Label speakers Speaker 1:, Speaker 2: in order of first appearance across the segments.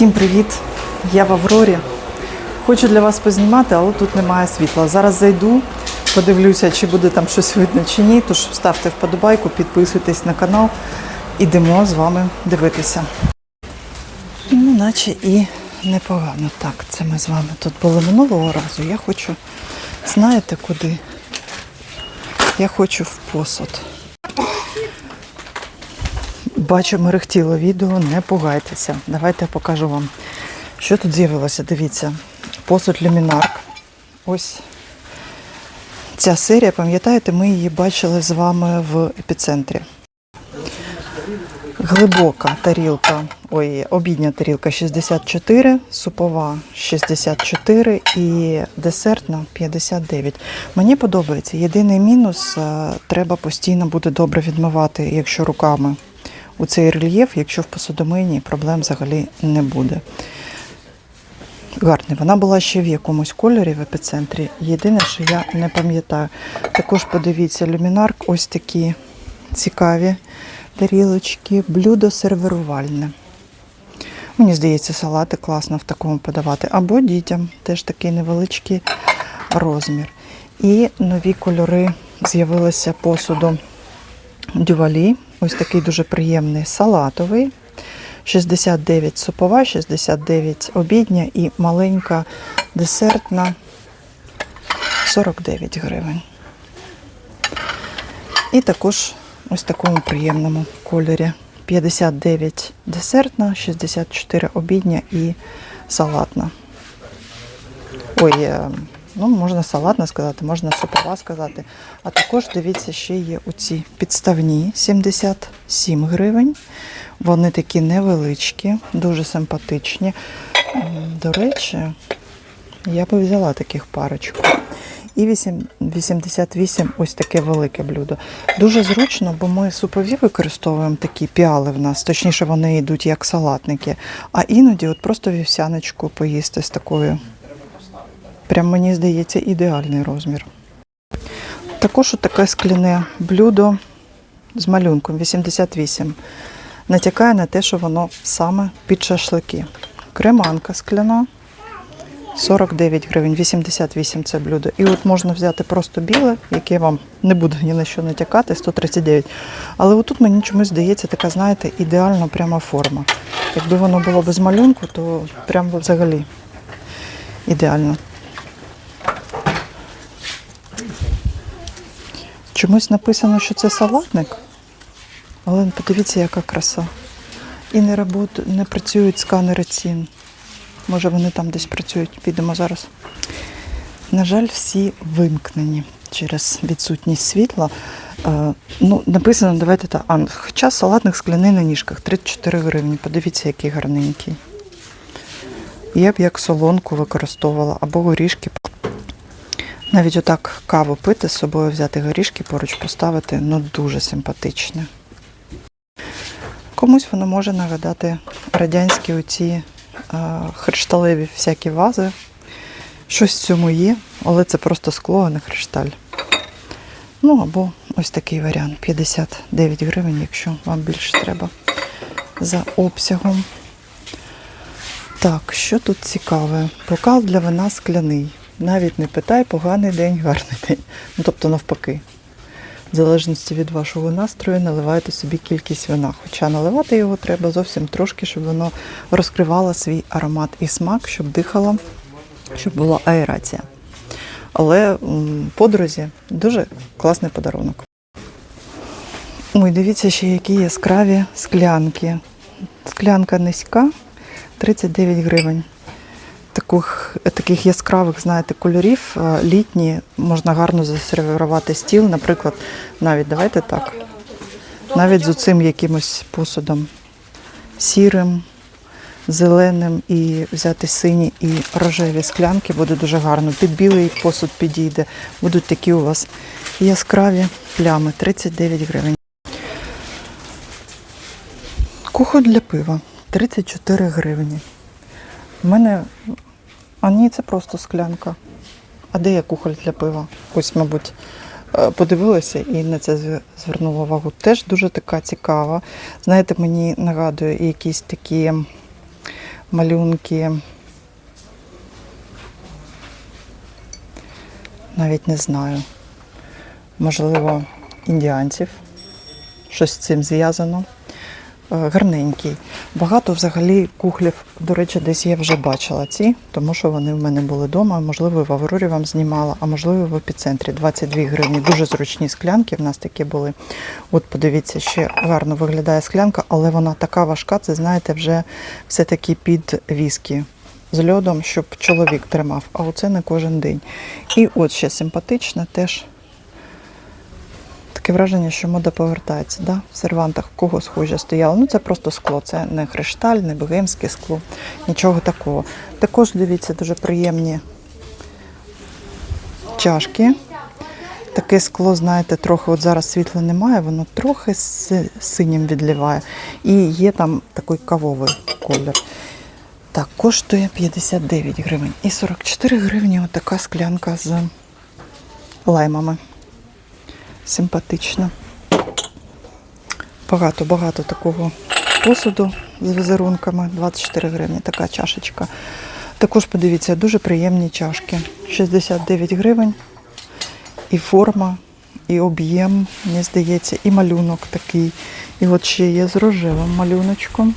Speaker 1: Всім привіт! Я в Аврорі. Хочу для вас познімати, але тут немає світла. Зараз зайду, подивлюся, чи буде там щось видно чи ні. Тож ставте вподобайку, підписуйтесь на канал. Ідемо з вами дивитися. Ну, наче і непогано. Так, це ми з вами тут були минулого разу. Я хочу, знаєте куди? Я хочу в посуд. Бачу, мерехтіло відео, не пугайтеся. Давайте я покажу вам, що тут з'явилося. Дивіться, посуд люмінарк. Ось ця серія, пам'ятаєте, ми її бачили з вами в епіцентрі. Глибока тарілка, ой, обідня тарілка 64, супова 64 і десертна 59. Мені подобається. Єдиний мінус е, треба постійно буде добре відмивати, якщо руками у цей рельєф, якщо в посудомийні проблем взагалі не буде. Гарний. Вона була ще в якомусь кольорі в епіцентрі. Єдине, що я не пам'ятаю. Також подивіться, люмінарк, ось такі цікаві тарілочки, блюдо сервірувальне. Мені здається, салати класно в такому подавати. Або дітям теж такий невеличкий розмір. І нові кольори з'явилися посуду дювалі. Ось такий дуже приємний салатовий. 69 супова, 69 обідня і маленька десертна 49 гривень. І також ось в такому приємному кольорі. 59 десертна, 64 обідня і салатна. Ой, е, ну можна салатна сказати, можна супова сказати. А також дивіться, ще є оці підставні 77 гривень. Вони такі невеличкі, дуже симпатичні. До речі, я би взяла таких парочку. І вісім- 88 ось таке велике блюдо. Дуже зручно, бо ми супові використовуємо такі піали в нас, точніше, вони йдуть як салатники. А іноді от просто вівсяночку поїсти з такою. Прям мені здається, ідеальний розмір. Також таке скляне блюдо з малюнком 88. Натякає на те, що воно саме під шашлики. Креманка скляна 49 гривень, 88 це блюдо. І от можна взяти просто біле, яке вам не буде ні на що натякати, 139. Але отут мені чомусь здається така, знаєте, ідеальна пряма форма. Якби воно було без малюнку, то прям взагалі ідеально. Чомусь написано, що це салатник. Але подивіться, яка краса. І не, работ... не працюють сканери цін. Може, вони там десь працюють. Підемо зараз. На жаль, всі вимкнені через відсутність світла. Е, ну, написано, давайте так. А, хоча салатник скляний на ніжках 34 гривні. Подивіться, який гарненький. Я б як солонку використовувала або горішки. Навіть отак каву пити з собою, взяти горішки, поруч поставити, ну дуже симпатичне. Комусь воно може нагадати радянські оці е, хришталеві всякі вази. Щось в цьому є, але це просто скло, а не хришталь. Ну або ось такий варіант 59 гривень, якщо вам більше треба за обсягом. Так, що тут цікаве? Бокал для вина скляний. Навіть не питай, поганий день, гарний день. Ну, тобто навпаки. В залежності від вашого настрою наливайте собі кількість вина. Хоча наливати його треба зовсім трошки, щоб воно розкривало свій аромат і смак, щоб дихало, щоб була аерація. Але подрузі дуже класний подарунок. Ой, дивіться, ще які яскраві склянки. Склянка низька, 39 гривень. Таких, таких яскравих, знаєте, кольорів е, літні можна гарно засервірувати стіл. Наприклад, навіть давайте так. Навіть з оцим якимось посудом сірим, зеленим і взяти сині і рожеві склянки буде дуже гарно. Під білий посуд підійде. Будуть такі у вас яскраві плями 39 гривень. Кухоль для пива 34 гривні. У мене. А ні, це просто склянка. А де є кухоль для пива? Ось, мабуть, е, подивилася і на це звернула увагу. Теж дуже така цікава. Знаєте, мені нагадує якісь такі малюнки. Навіть не знаю. Можливо, індіанців. Щось з цим зв'язано. Е, Гарненький. Багато взагалі кухлів, до речі, десь я вже бачила ці, тому що вони в мене були вдома. Можливо, в Аврорі вам знімала, а можливо, в епіцентрі 22 гривні. Дуже зручні склянки. В нас такі були. От подивіться, ще гарно виглядає склянка, але вона така важка. Це знаєте, вже все-таки під віскі з льодом, щоб чоловік тримав. А оце не кожен день. І от ще симпатичне теж. Таке враження, що мода повертається. Да? В сервантах кого схоже стояло. Ну це просто скло, це не хрешталь, не богемське скло, нічого такого. Також дивіться, дуже приємні чашки. Таке скло, знаєте, трохи от зараз світла немає, воно трохи си- синім відливає. І є там такий кавовий колір. Так, коштує 59 гривень. І 44 гривні отака склянка з лаймами симпатично. Багато-багато такого посуду з візерунками. 24 гривні така чашечка. Також подивіться, дуже приємні чашки. 69 гривень. І форма, і об'єм, мені здається, і малюнок такий. І от ще є з рожевим малюночком.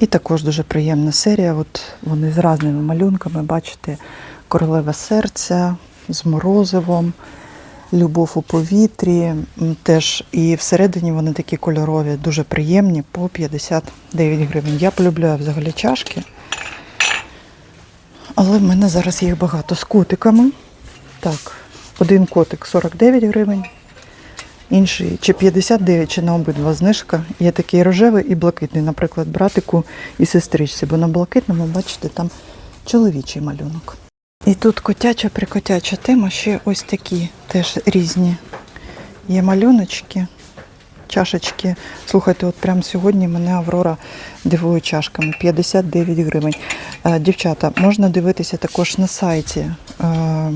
Speaker 1: І також дуже приємна серія. От вони з різними малюнками. Бачите, королеве серця з морозивом, любов у повітрі. Теж і всередині вони такі кольорові, дуже приємні по 59 гривень. Я полюбляю взагалі чашки. Але в мене зараз їх багато з котиками. Так, один котик 49 гривень, інший чи 59, чи на обидва знижка. Є такий рожевий і блакитний, наприклад, братику і сестричці, бо на блакитному, бачите, там чоловічий малюнок. І тут котяча прикотяча тема, ще ось такі теж різні. Є малюночки, чашечки. Слухайте, от прямо сьогодні мене Аврора дивує чашками 59 гривень. Е, Дівчата, можна дивитися також на сайті. е,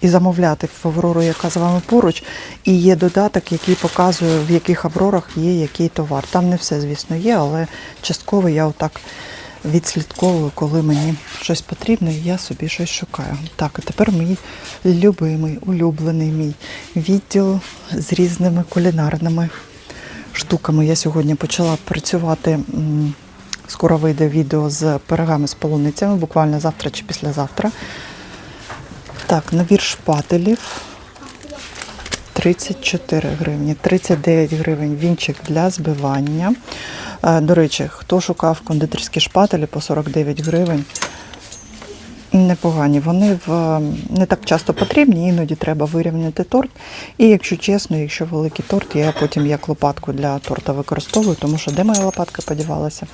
Speaker 1: І замовляти в Аврору, яка з вами поруч, і є додаток, який показує, в яких Аврорах є який товар. Там не все, звісно, є, але частково я отак відслідковую, коли мені щось потрібно, і я собі щось шукаю. Так, а тепер мій любимий, улюблений мій відділ з різними кулінарними штуками. Я сьогодні почала працювати. Скоро вийде відео з пирогами з полуницями, буквально завтра чи післязавтра. Так, набір шпателів 34 гривні, 39 гривень вінчик для збивання. До речі, хто шукав кондитерські шпателі по 49 гривень, непогані. Вони в не так часто потрібні, іноді треба вирівняти торт. І якщо чесно, якщо великий торт, я потім як лопатку для торта використовую, тому що де моя лопатка подівалася,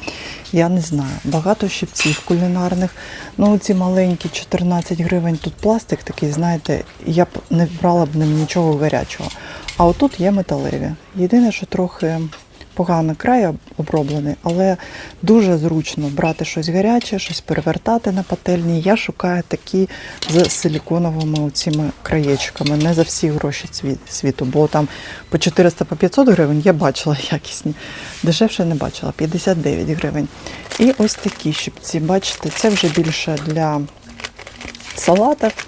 Speaker 1: я не знаю. Багато щипців кулінарних. Ну, ці маленькі 14 гривень, тут пластик такий, знаєте, я б не брала б ним нічого гарячого. А отут є металеві. Єдине, що трохи поганий край оброблений, але дуже зручно брати щось гаряче, щось перевертати на пательні. Я шукаю такі з силіконовими цими краєчками, не за всі гроші світу, бо там по 400 по 500 гривень я бачила якісні. Дешевше не бачила, 59 гривень. І ось такі щипці, бачите, це вже більше для салатів,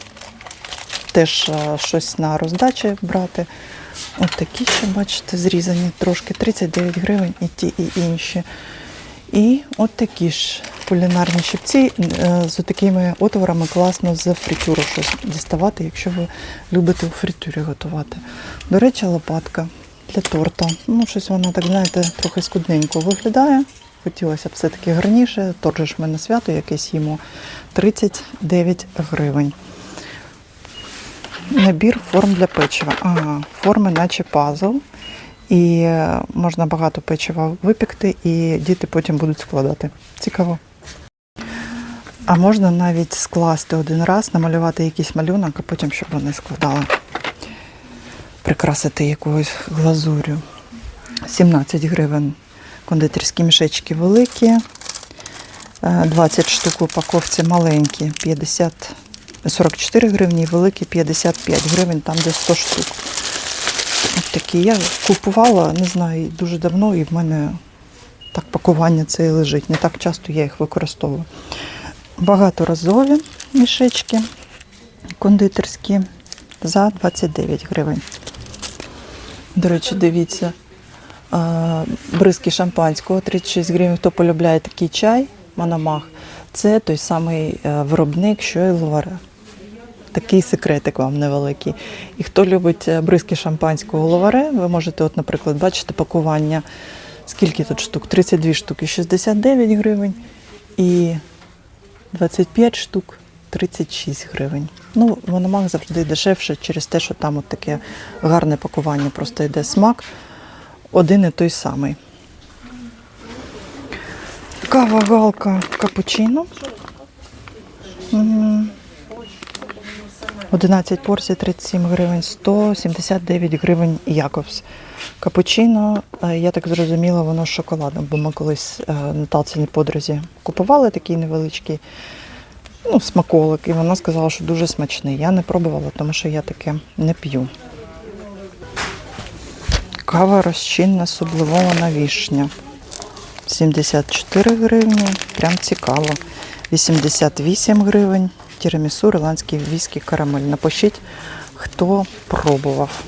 Speaker 1: теж е, щось на роздачі брати. От такі ще, бачите, зрізані трошки 39 гривень і ті, і інші. І от такі ж кулінарні щипці е, з такими отворами класно з фритюру щось діставати, якщо ви любите у фритюрі готувати. До речі, лопатка для торта. Ну, щось вона так, знаєте, трохи скудненько виглядає. Хотілося б все-таки гарніше. Торт же ж в мене свято якесь їмо. 39 гривень. Набір форм для печива. Ага, форми, наче пазл. І е, можна багато печива випекти, і діти потім будуть складати. Цікаво. А можна навіть скласти один раз, намалювати якийсь малюнок, а потім, щоб вони складали. Прикрасити якоюсь глазурю. 17 гривень кондитерські мішечки великі. Е, 20 штук упаковці маленькі, 50, 44 гривні, великі 55 гривень, там де 100 штук. От такі. Я купувала, не знаю, дуже давно, і в мене так пакування це і лежить. Не так часто я їх використовую. Багаторазові мішечки кондитерські за 29 гривень. До речі, дивіться, бризки шампанського 36 гривень. Хто полюбляє такий чай, Мономах, це той самий е, виробник, що і Лоре. Такий секретик вам невеликий. І хто любить е, бризки шампанського ловаре, ви можете, от, наприклад, бачите пакування. Скільки тут штук? 32 штуки 69 гривень і 25 штук 36 гривень. Ну, Мономах завжди дешевше через те, що там от таке гарне пакування, просто йде смак. Один і той самий. Кава галка капучино. М, 11 порцій 37 гривень, 179 гривень Якобс. Капучино, е, я так зрозуміла, воно з шоколадом, бо ми колись е, на талцяній подрузі купували такий невеличкий ну, смаколик, і вона сказала, що дуже смачний. Я не пробувала, тому що я таке не п'ю. Кава розчинна сублимована вішня. 74 гривні, прям цікаво. 88 гривень. Тірамісу, ірландський віскі, карамель. Напишіть, хто пробував.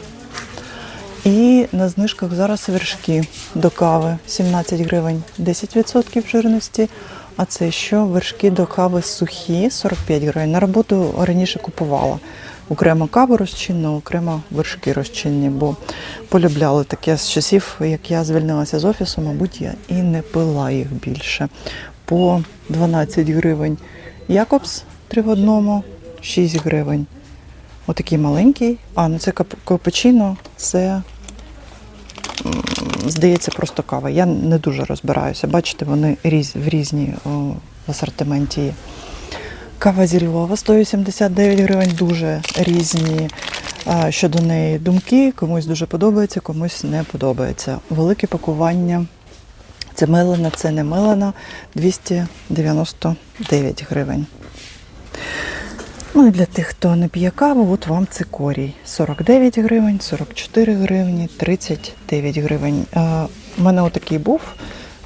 Speaker 1: І на знижках зараз вершки до кави 17 гривень 10% жирності. А це що? Вершки до кави сухі 45 гривень. На роботу раніше купувала. Окремо каву розчинну, окремо вершки розчинні, бо полюбляли таке з часів, як я звільнилася з офісу, мабуть, я і не пила їх більше. По 12 гривень Якобс 3 в одному, 6 гривень. Отакий маленький. А, ну це кап- капучино, це здається просто кава. Я не дуже розбираюся. Бачите, вони різ, в різні о, в асортименті. Кава зільова 189 гривень, дуже різні а, щодо неї думки. Комусь дуже подобається, комусь не подобається. Велике пакування. Це мелена, це не мелена 299 гривень. Ну і для тих, хто не п'є каву, от вам цикорій. 49 гривень, 44 гривні, 39 гривень. Е, У мене отакий був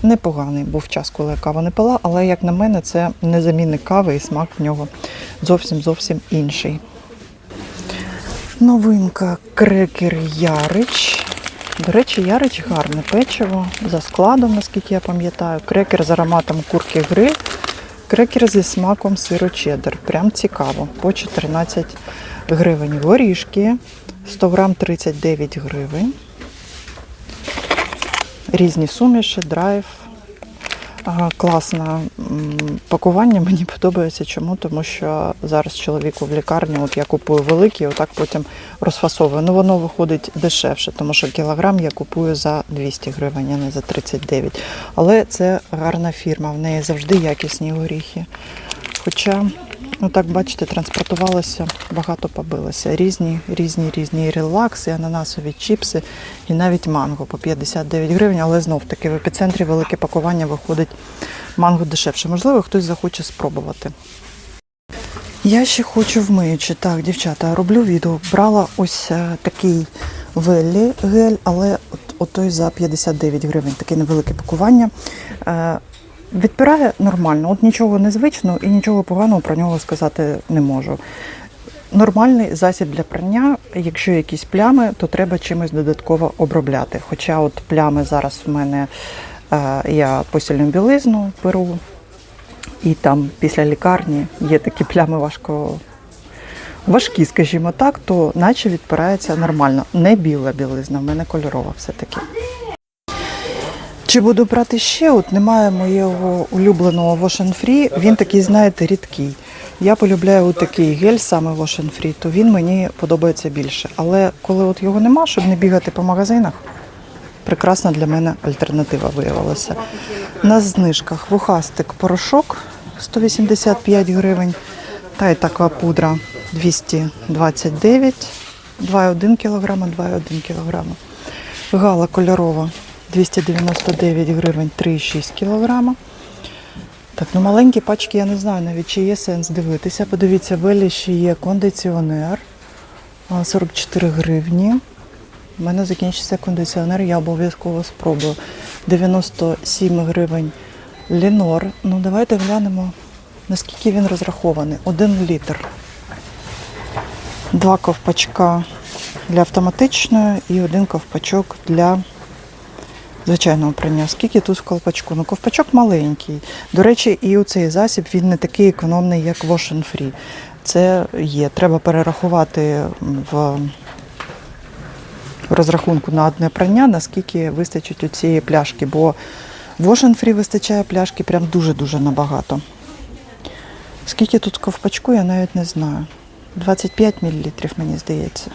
Speaker 1: непоганий. Був час, коли я каву не пила, але як на мене, це не замінник кави і смак в нього зовсім зовсім інший. Новинка крекер Ярич. До речі, Ярич гарне печиво за складом, наскільки я пам'ятаю. Крекер з ароматом курки гри. Крекер зі смаком сиру чеддер. Прям цікаво. По 14 гривень. Горішки 100 грам 39 гривень. Різні суміші, драйв. Класне пакування. Мені подобається. Чому? Тому що зараз чоловіку в лікарні, от я купую великі, отак потім розфасовую. Ну воно виходить дешевше, тому що кілограм я купую за 200 гривень, а не за 39. Але це гарна фірма, в неї завжди якісні горіхи. Хоча, ну так бачите, транспортувалося, багато побилося. Різні, різні, різні релакси, ананасові чіпси і навіть манго по 59 гривень, але знов таки в епіцентрі велике пакування виходить манго дешевше. Можливо, хтось захоче спробувати. Я ще хочу вмиючи. Так, дівчата, роблю відео. Брала ось е, такий веллі гель, але от, от за 59 гривень, таке невелике пакування. Відпирає нормально, от нічого незвичного і нічого поганого про нього сказати не можу. Нормальний засіб для прання, якщо якісь плями, то треба чимось додатково обробляти. Хоча от плями зараз в мене е, я постільну білизну беру, і там після лікарні є такі плями важко. Важкі, скажімо так, то наче відпирається нормально. Не біла білизна, в мене кольорова все-таки. Чи буду брати ще? От немає моєго улюбленого Wash and Free. Він такий, знаєте, рідкий. Я полюбляю такий гель, саме Wash and Free, то він мені подобається більше. Але коли от його нема, щоб не бігати по магазинах, прекрасна для мене альтернатива виявилася. На знижках вухастик порошок 185 гривень. Та й така пудра 229, 2,1 кг, 2,1 кг. Гала кольорова 299 гривень 3,6 кг. Так, ну маленькі пачки я не знаю навіть, чи є сенс дивитися. Подивіться, в ще є кондиціонер 44 гривні. У мене закінчиться кондиціонер, я обов'язково спробую. 97 гривень Лінор. Ну, давайте глянемо, наскільки він розрахований. Один літр. Два ковпачка для автоматичної і один ковпачок для звичайного прання. Скільки тут в ковпачку? Ну, ковпачок маленький. До речі, і у цей засіб він не такий економний, як Wash and Free. Це є. Треба перерахувати в розрахунку на одне прання, наскільки вистачить у цієї пляшки, бо Wash and Free вистачає пляшки прям дуже-дуже набагато. Скільки тут ковпачку, я навіть не знаю. 25 мл, мені здається.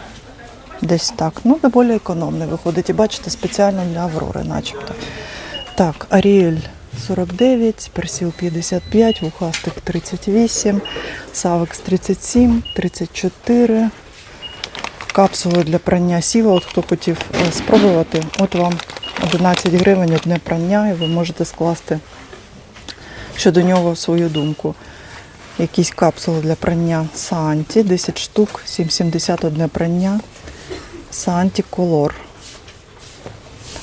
Speaker 1: Десь так. Ну, доволі економний виходить. І бачите, спеціально для Аврори, начебто. Так, Аріель 49, Персіл 55, Вухастик 38, Савекс 37, 34. Капсули для прання сіла. От хто хотів е, спробувати, от вам 11 гривень одне прання, і ви можете скласти щодо нього свою думку. Якісь капсули для прання Санті, 10 штук, 7,71 прання. Санті Колор.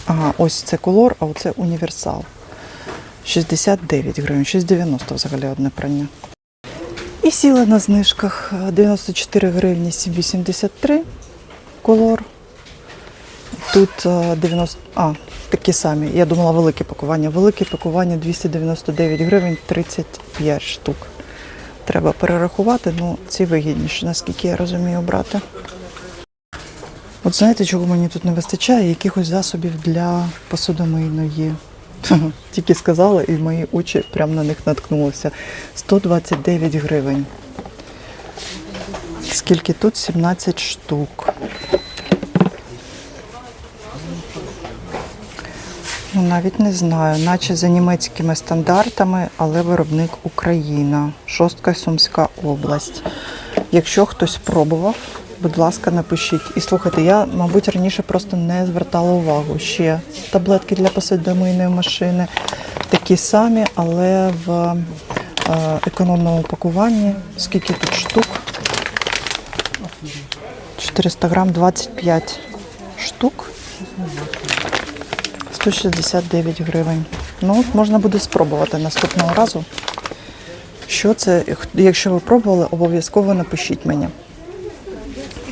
Speaker 1: Ага, ось це колор, а оце універсал. 69 гривень, 6,90 взагалі одне прання. І сіли на знижках 94 гривні 7,83 колор. Тут е, 90. А, такі самі. Я думала, велике пакування. Велике пакування 299 гривень 35 штук. Треба перерахувати, ну ці вигідніше, наскільки я розумію, брати. От знаєте, чого мені тут не вистачає? Якихось засобів для посудомийної. Тільки сказала, і мої очі прямо на них наткнулися. 129 гривень. Скільки тут? 17 штук. Ну, навіть не знаю, наче за німецькими стандартами, але виробник Україна, Шостка Сумська область. Якщо хтось пробував, будь ласка, напишіть. І слухайте, я, мабуть, раніше просто не звертала увагу. Ще таблетки для посудомийної машини такі самі, але в е, економному пакуванні. Скільки тут штук? 400 грам 25 штук. 169 гривень. Ну, можна буде спробувати наступного разу. Що це? Якщо ви пробували, обов'язково напишіть мені.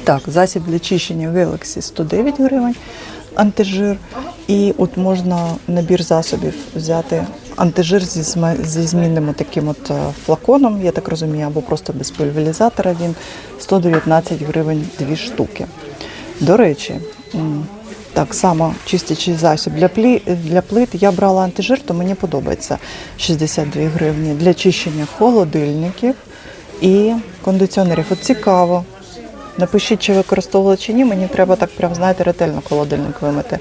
Speaker 1: Так, засіб для чищення Galaxy 109 гривень, антижир. І от можна набір засобів взяти антижир зі, зі змінним таким от е, флаконом, я так розумію, або просто без пульверізатора він 119 гривень дві штуки. До речі, так само чистячий засіб для, плі, для плит. Я брала антижир, то мені подобається 62 гривні для чищення холодильників і кондиціонерів. От цікаво. Напишіть, чи використовували чи ні. Мені треба так прям, знаєте, ретельно холодильник вимити.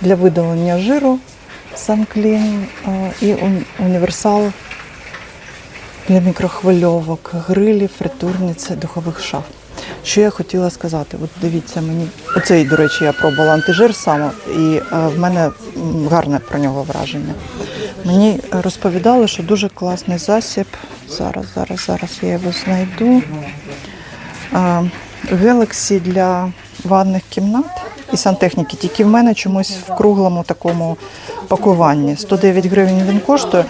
Speaker 1: Для видалення жиру Санклін і універсал для мікрохвильовок, грилів, фритурниці, духових шаф. Що я хотіла сказати? От дивіться мені, оцей, до речі, я пробувала антижир саме, і е, в мене гарне про нього враження. Мені розповідали, що дуже класний засіб. Зараз, зараз, зараз я його знайду. Galaxy для ванних кімнат і сантехніки. Тільки в мене чомусь в круглому такому пакуванні. 109 гривень він коштує.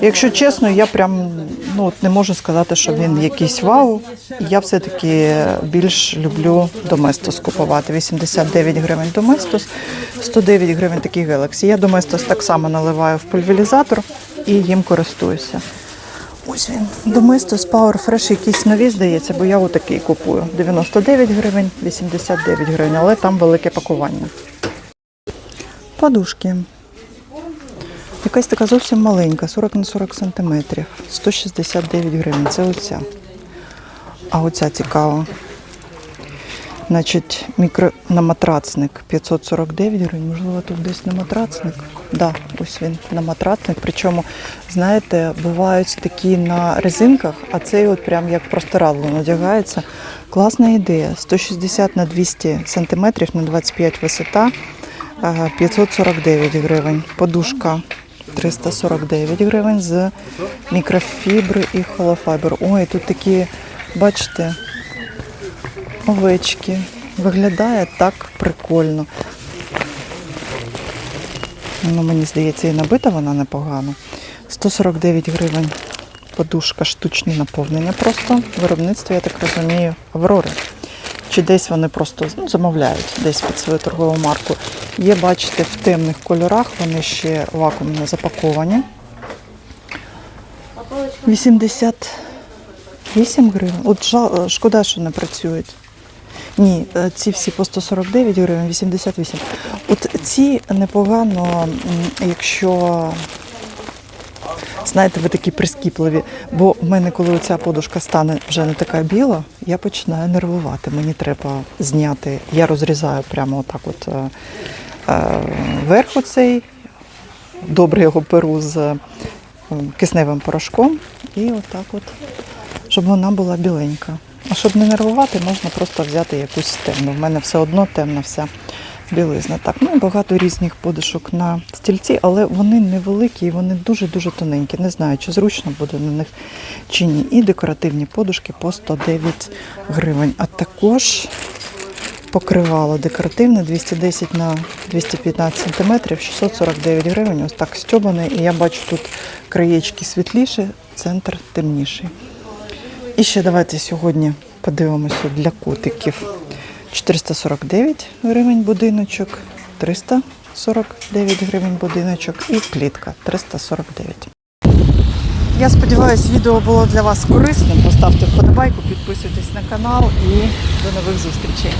Speaker 1: Якщо чесно, я прям ну, от не можу сказати, що він якийсь вау. Я все-таки більш люблю Доместос купувати. 89 гривень Доместос, 109 гривень такий Galaxy. Я Доместос так само наливаю в пульверізатор і їм користуюся. Ось він. Доместос Power Fresh якісь нові, здається, бо я отакий купую. 99 гривень, 89 гривень, але там велике пакування. Подушки. Якась така зовсім маленька, 40 на 40 сантиметрів. 169 гривень. Це оця. А оця цікава. Значить, мікро на матрацник 549 гривень. Можливо, тут десь на матрацник. Да, ось він на матрацник. Причому, знаєте, бувають такі на резинках, а цей от прям як простирадло надягається. Класна ідея. 160 на 200 сантиметрів на 25 висота. 549 гривень. Подушка 349 гривень з мікрофібри і холофайбер. Ой, тут такі, бачите, овечки. Виглядає так прикольно. Ну, мені здається, і набита вона непогано. 149 гривень. Подушка штучне наповнення просто. Виробництво, я так розумію, Аврори. Чи десь вони просто ну, замовляють десь під свою торгову марку. Є, бачите, в темних кольорах, вони ще вакуумно запаковані. 88 гривень. От шкода, що не працюють. Ні, е, ці всі по 149 гривень, 88. От ці непогано, якщо знаєте, ви такі прискіпливі. Бо в мене, коли ця подушка стане вже не така біла, я починаю нервувати. Мені треба зняти. Я розрізаю прямо отак, от е, е, верх оцей, добре його перу з кисневим порошком, і отак от, щоб вона була біленька. А щоб не нервувати, можна просто взяти якусь темну. В мене все одно темна вся білизна. Так, ну і багато різних подушок на стільці, але вони невеликі і вони дуже-дуже тоненькі. Не знаю, чи зручно буде на них чи ні. І декоративні подушки по 109 гривень. А також покривало декоративне 210 на 215 сантиметрів, 649 гривень. Ось так стьобане. І я бачу тут краєчки світліші, центр темніший. І ще давайте сьогодні подивимося для котиків. 449 гривень будиночок, 349 гривень будиночок і клітка 349. Я сподіваюся, відео було для вас корисним. Поставте вподобайку, підписуйтесь на канал і до нових зустрічей.